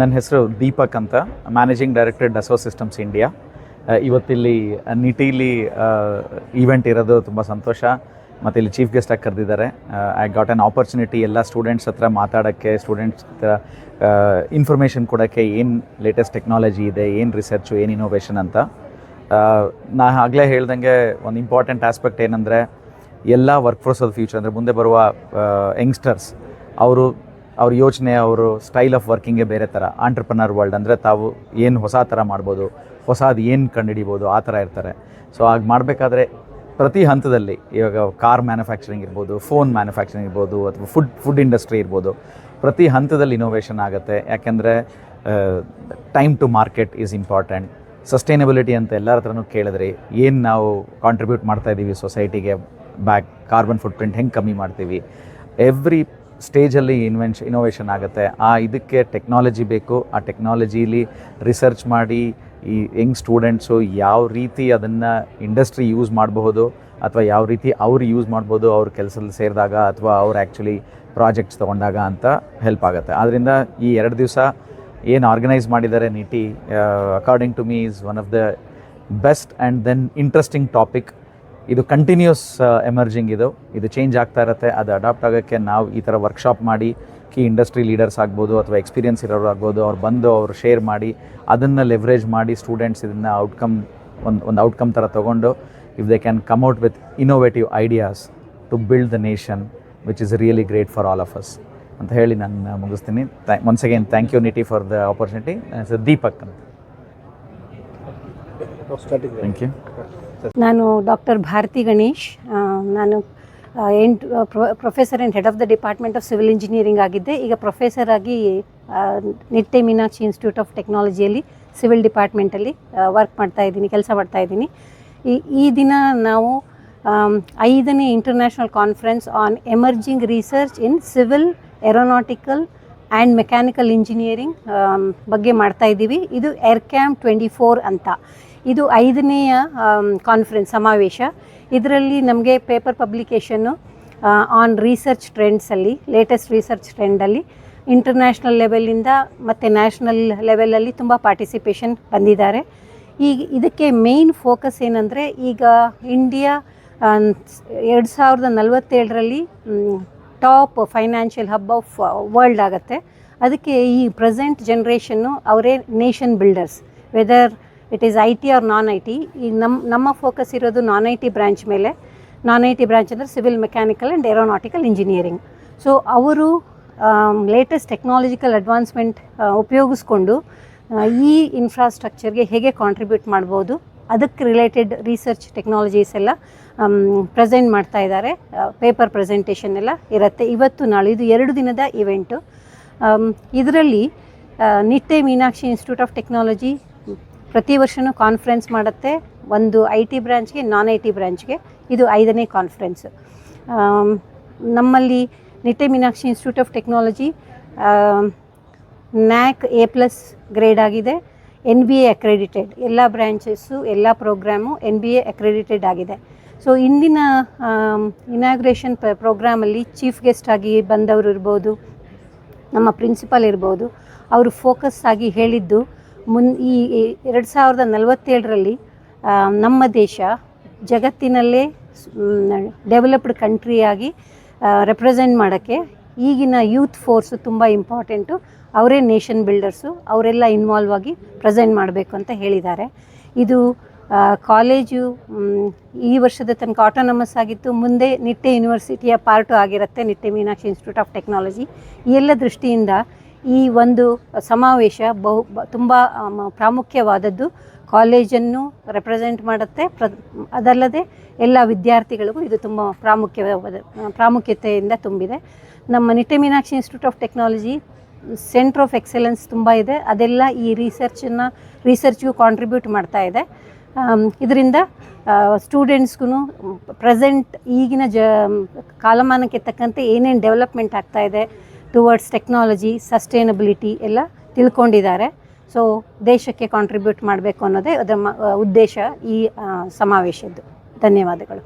ನನ್ನ ಹೆಸರು ದೀಪಕ್ ಅಂತ. Managing director Dassault Systems India ಇವತ್ತಿಲ್ಲಿ ನಿಟಿಲಿ ಈವೆಂಟ್ ಇರೋದು ತುಂಬ ಸಂತೋಷ. ಮತ್ತು ಇಲ್ಲಿ ಚೀಫ್ ಗೆಸ್ಟಾಗಿ ಕರೆದಿದ್ದಾರೆ. ಐ ಗಾಟ್ ಆನ್ ಆಪರ್ಚುನಿಟಿ ಎಲ್ಲ ಸ್ಟೂಡೆಂಟ್ಸ್ ಹತ್ರ ಮಾತಾಡೋಕ್ಕೆ ಸ್ಟೂಡೆಂಟ್ಸ್ ಹತ್ರ ಇನ್ಫಾರ್ಮೇಷನ್ ಕೊಡೋಕ್ಕೆ ಏನು ಲೇಟೆಸ್ಟ್ ಟೆಕ್ನಾಲಜಿ ಇದೆ, ಏನು ರಿಸರ್ಚು ಏನು ಇನೋವೇಷನ್ ಅಂತ. ನಾ ಆಗಲೇ ಹೇಳ್ದಂಗೆ ಒಂದು ಇಂಪಾರ್ಟೆಂಟ್ ಆಸ್ಪೆಕ್ಟ್ ಏನಂದರೆ, ಎಲ್ಲ ವರ್ಕ್ ಫೋರ್ಸ್ ಆಫ್ ಫ್ಯೂಚರ್ ಅಂದರೆ ಮುಂದೆ ಬರುವ ಯಂಗ್ಸ್ಟರ್ಸ್ ಅವರು ಅವ್ರ ಯೋಚನೆ, ಅವರು ಸ್ಟೈಲ್ ಆಫ್ ವರ್ಕಿಂಗೇ ಬೇರೆ ಥರ ಆಂಟ್ರಪ್ರನರ್ ವರ್ಲ್ಡ್ ಅಂದರೆ ತಾವು ಏನು ಹೊಸ ಥರ ಮಾಡ್ಬೋದು, ಹೊಸದು ಏನು ಕಂಡುಹಿಡಿಬೋದು, ಆ ಥರ ಇರ್ತಾರೆ. ಸೊ ಹಾಗೆ ಮಾಡಬೇಕಾದ್ರೆ ಪ್ರತಿ ಹಂತದಲ್ಲಿ, ಇವಾಗ ಕಾರ್ ಮ್ಯಾನುಫ್ಯಾಕ್ಚರಿಂಗ್ ಇರ್ಬೋದು ಫೋನ್ ಮ್ಯಾನುಫ್ಯಾಕ್ಚರಿಂಗ್ ಇರ್ಬೋದು, ಅಥವಾ ಫುಡ್ ಫುಡ್ ಇಂಡಸ್ಟ್ರಿ ಇರ್ಬೋದು, ಪ್ರತಿ ಹಂತದಲ್ಲಿ ಇನೋವೇಷನ್ ಆಗುತ್ತೆ. ಯಾಕೆಂದರೆ time to market is important sustainability ಅಂತ ಎಲ್ಲರ ಹತ್ರನೂ ಕೇಳಿದ್ರಿ, ಏನು ನಾವು ಕಾಂಟ್ರಿಬ್ಯೂಟ್ ಮಾಡ್ತಾ ಇದ್ದೀವಿ ಸೊಸೈಟಿಗೆ ಬ್ಯಾಕ್ ಕಾರ್ಬನ್ ಫುಟ್ ಪ್ರಿಂಟ್ ಹೆಂಗೆ ಕಮ್ಮಿ ಮಾಡ್ತೀವಿ? ಎವ್ರಿ ಸ್ಟೇಜಲ್ಲಿ ಇನ್ವೆನ್ಶ ಇನೋವೇಷನ್ ಆಗುತ್ತೆ. ಆ ಇದಕ್ಕೆ ಟೆಕ್ನಾಲಜಿ ಬೇಕು. ಆ ಟೆಕ್ನಾಲಜಿಲಿ ರಿಸರ್ಚ್ ಮಾಡಿ, ಈ ಯಂಗ್ ಸ್ಟೂಡೆಂಟ್ಸು ಯಾವ ರೀತಿ ಅದನ್ನು ಇಂಡಸ್ಟ್ರಿ ಯೂಸ್ ಮಾಡಬಹುದು, ಅಥವಾ ಯಾವ ರೀತಿ ಅವ್ರು ಯೂಸ್ ಮಾಡ್ಬೋದು ಅವ್ರ ಕೆಲಸದಲ್ಲಿ ಸೇರಿದಾಗ, ಅಥವಾ ಅವ್ರು ಆ್ಯಕ್ಚುಲಿ ಪ್ರಾಜೆಕ್ಟ್ಸ್ ತೊಗೊಂಡಾಗ ಅಂತ ಹೆಲ್ಪ್ ಆಗುತ್ತೆ. ಆದ್ದರಿಂದ ಈ ಎರಡು ದಿವಸ ಏನು ಆರ್ಗನೈಸ್ ಮಾಡಿದ್ದಾರೆ Nitte according to me is one of the best and then interesting topic ಇದು ಕಂಟಿನ್ಯೂಸ್ ಎಮರ್ಜಿಂಗ್ ಇದು. ಇದು ಚೇಂಜ್ ಆಗ್ತಾ ಇರುತ್ತೆ, ಅದು ಅಡಾಪ್ಟ್ ಆಗೋಕ್ಕೆ ನಾವು ಈ ಥರ ವರ್ಕ್ಶಾಪ್ ಮಾಡಿ ಕಿ ಇಂಡಸ್ಟ್ರಿ ಲೀಡರ್ಸ್ ಆಗ್ಬೋದು ಅಥವಾ ಎಕ್ಸ್ಪೀರಿಯನ್ಸ್ ಇರೋರು ಆಗ್ಬೋದು, ಅವ್ರು ಬಂದು ಅವರು ಶೇರ್ ಮಾಡಿ, ಅದನ್ನು ಲೆವ್ರೇಜ್ ಮಾಡಿ ಸ್ಟೂಡೆಂಟ್ಸ್ ಇದನ್ನು ಔಟ್ಕಮ್ ಒಂದು ಒಂದು ಔಟ್ಕಮ್ ಥರ ತೊಗೊಂಡು if they can come out with innovative ideas to build the nation which is really great for all of us ಅಂತ ಹೇಳಿ ನಾನು ಮುಗಿಸ್ತೀನಿ. Once again thank you Nitte for the opportunity Deepak ಅಂತ. Thank you ನಾನು doctor Bharati Ganesh ನಾನು ಎಂಟು professor and head of the department of civil engineering ಆಗಿದ್ದೆ. ಈಗ ಪ್ರೊಫೆಸರ್ ಆಗಿ ನಿಟ್ಟೆ ಮೀನಾಕ್ಷಿ ಇನ್ಸ್ಟಿಟ್ಯೂಟ್ ಆಫ್ ಟೆಕ್ನಾಲಜಿಯಲ್ಲಿ ಸಿವಿಲ್ ಡಿಪಾರ್ಟ್ಮೆಂಟಲ್ಲಿ ವರ್ಕ್ ಮಾಡ್ತಾ ಇದ್ದೀನಿ ಕೆಲಸ ಮಾಡ್ತಾ ಇದ್ದೀನಿ. ಈ ಈ ದಿನ ನಾವು ಐದನೇ international conference on emerging research in civil aeronautical and mechanical engineering ಬಗ್ಗೆ ಮಾಡ್ತಾ ಇದ್ದೀವಿ. ಇದು ಏರ್ ಕ್ಯಾಂಪ್ ಟ್ವೆಂಟಿ ಫೋರ್ ಅಂತ. ಇದು ಐದನೆಯ ಕಾನ್ಫರೆನ್ಸ್ ಸಮಾವೇಶ. ಇದರಲ್ಲಿ ನಮಗೆ ಪೇಪರ್ ಪಬ್ಲಿಕೇಶನ್ನು ಆನ್ ರಿಸರ್ಚ್ ಟ್ರೆಂಡ್ಸಲ್ಲಿ ಲೇಟೆಸ್ಟ್ ರಿಸರ್ಚ್ ಟ್ರೆಂಡಲ್ಲಿ ಇಂಟರ್ನ್ಯಾಷನಲ್ ಲೆವೆಲಿಂದ ಮತ್ತು ನ್ಯಾಷನಲ್ ಲೆವೆಲಲ್ಲಿ ತುಂಬ ಪಾರ್ಟಿಸಿಪೇಷನ್ ಬಂದಿದ್ದಾರೆ. ಈಗ ಇದಕ್ಕೆ ಮೇಯ್ನ್ ಫೋಕಸ್ ಏನಂದರೆ ಈಗ ಇಂಡಿಯಾ ಎರಡು ಸಾವಿರದ ನಲವತ್ತೇಳರಲ್ಲಿ top financial hub of world ಆಗುತ್ತೆ. ಅದಕ್ಕೆ ಈ ಪ್ರೆಸೆಂಟ್ ಜನ್ರೇಷನ್ನು ಅವರೇ nation builders whether it is I T or non I T ಈಗ ನಮ್ಮ ನಮ್ಮ ಫೋಕಸ್ ಇರೋದು ನಾನ್ ಐ ಟಿ ಬ್ರ್ಯಾಂಚ್ ಮೇಲೆ. ನಾನ್ ಐ ಟಿ ಬ್ರ್ಯಾಂಚ್ ಅಂದರೆ civil mechanical and aeronautical engineering so ಅವರು ಲೇಟೆಸ್ಟ್ ಟೆಕ್ನಾಲಜಿಕಲ್ ಅಡ್ವಾನ್ಸ್ಮೆಂಟ್ ಉಪಯೋಗಿಸ್ಕೊಂಡು ಈ ಇನ್ಫ್ರಾಸ್ಟ್ರಕ್ಚರ್ಗೆ ಹೇಗೆ ಕಾಂಟ್ರಿಬ್ಯೂಟ್ ಮಾಡ್ಬೋದು, ಅದಕ್ಕೆ ರಿಲೇಟೆಡ್ ರಿಸರ್ಚ್ ಟೆಕ್ನಾಲಜೀಸ್ ಎಲ್ಲ ಪ್ರೆಸೆಂಟ್ ಮಾಡ್ತಾ ಇದ್ದಾರೆ. ಪೇಪರ್ ಪ್ರೆಸೆಂಟೇಷನ್ ಎಲ್ಲ ಇರುತ್ತೆ. ಇವತ್ತು, ನಾಳೆ ಇದು ಎರಡು ದಿನದ ಇವೆಂಟು ಇದರಲ್ಲಿ Nitte Meenakshi Institute of Technology ಪ್ರತಿ ವರ್ಷನೂ ಕಾನ್ಫರೆನ್ಸ್ ಮಾಡುತ್ತೆ. ಒಂದು ಐ ಟಿ ಬ್ರ್ಯಾಂಚ್ಗೆ ನಾನ್ ಐ ಟಿ ಬ್ರ್ಯಾಂಚ್ಗೆ ಇದು ಐದನೇ ಕಾನ್ಫರೆನ್ಸು ನಮ್ಮಲ್ಲಿ Nitte Meenakshi Institute of Technology NAAC A plus grade ಆಗಿದೆ. ಎನ್ ಬಿ ಎ ಅಕ್ರೆಡಿಟೆಡ್ ಎಲ್ಲ ಬ್ರ್ಯಾಂಚಸ್ಸು ಎಲ್ಲ programme N B A accredited ಆಗಿದೆ. ಸೊ ಇಂದಿನ ಇನಾಗ್ರೇಷನ್ ಪ್ರೋಗ್ರಾಮಲ್ಲಿ ಚೀಫ್ ಗೆಸ್ಟ್ ಆಗಿ ಬಂದವರು ಇರ್ಬೋದು, ನಮ್ಮ ಪ್ರಿನ್ಸಿಪಾಲ್ ಇರ್ಬೋದು, ಅವರು ಫೋಕಸ್ ಆಗಿ ಹೇಳಿದ್ದು ಮುನ್ ಈ ಎರಡು ಸಾವಿರದ ನಲವತ್ತೇಳರಲ್ಲಿ ನಮ್ಮ ದೇಶ ಜಗತ್ತಿನಲ್ಲೇ ಡೆವಲಪ್ಡ್ ಕಂಟ್ರಿಯಾಗಿ ರೆಪ್ರೆಸೆಂಟ್ ಮಾಡೋಕ್ಕೆ ಈಗಿನ ಯೂತ್ ಫೋರ್ಸು ತುಂಬ ಇಂಪಾರ್ಟೆಂಟು ಅವರೇ ನೇಷನ್ ಬಿಲ್ಡರ್ಸು ಅವರೆಲ್ಲ ಇನ್ವಾಲ್ವ್ ಆಗಿ ಪ್ರೆಸೆಂಟ್ ಮಾಡಬೇಕು ಅಂತ ಹೇಳಿದ್ದಾರೆ. ಇದು ಕಾಲೇಜು ಈ ವರ್ಷದ ತನಕ ಆಟೋನಮಸ್ ಆಗಿತ್ತು. ಮುಂದೆ ನಿಟ್ಟೆ ಯೂನಿವರ್ಸಿಟಿಯ ಪಾರ್ಟು ಆಗಿರುತ್ತೆ, Nitte Meenakshi institute of technology ಈ ಎಲ್ಲ ದೃಷ್ಟಿಯಿಂದ ಈ ಒಂದು ಸಮಾವೇಶ ಬಹು ತುಂಬ ಪ್ರಾಮುಖ್ಯವಾದದ್ದು. ಕಾಲೇಜನ್ನು ರೆಪ್ರೆಸೆಂಟ್ ಮಾಡುತ್ತೆ. ಪ್ರ, ಅದಲ್ಲದೆ ಎಲ್ಲ ವಿದ್ಯಾರ್ಥಿಗಳಿಗೂ ಇದು ತುಂಬ ಪ್ರಾಮುಖ್ಯವಾದ, ಪ್ರಾಮುಖ್ಯತೆಯಿಂದ ತುಂಬಿದೆ. ನಮ್ಮ Nitte Meenakshi institute of technology, centre of excellence ತುಂಬ ಇದೆ. ಅದೆಲ್ಲ ಈ ರಿಸರ್ಚನ್ನು ರಿಸರ್ಚ್ಗೂ ಕಾಂಟ್ರಿಬ್ಯೂಟ್ ಮಾಡ್ತಾ ಇದೆ. ಇದರಿಂದ ಸ್ಟೂಡೆಂಟ್ಸ್ಗೂ ಪ್ರೆಸೆಂಟ್ ಈಗಿನ ಜ, ಕಾಲಮಾನಕ್ಕೆ ತಕ್ಕಂತೆ ಏನೇನು ಡೆವಲಪ್ಮೆಂಟ್ ಆಗ್ತಾ ಇದೆ ಟುವರ್ಡ್ಸ್ ಟೆಕ್ನಾಲಜಿ ಸಸ್ಟೈನಬಿಲಿಟಿ ಎಲ್ಲ ತಿಳ್ಕೊಂಡಿದ್ದಾರೆ. ಸೊ ದೇಶಕ್ಕೆ ಕಾಂಟ್ರಿಬ್ಯೂಟ್ ಮಾಡಬೇಕು ಅನ್ನೋದೇ ಅದರ ಉದ್ದೇಶ ಈ ಸಮಾವೇಶದ್ದು. ಧನ್ಯವಾದಗಳು.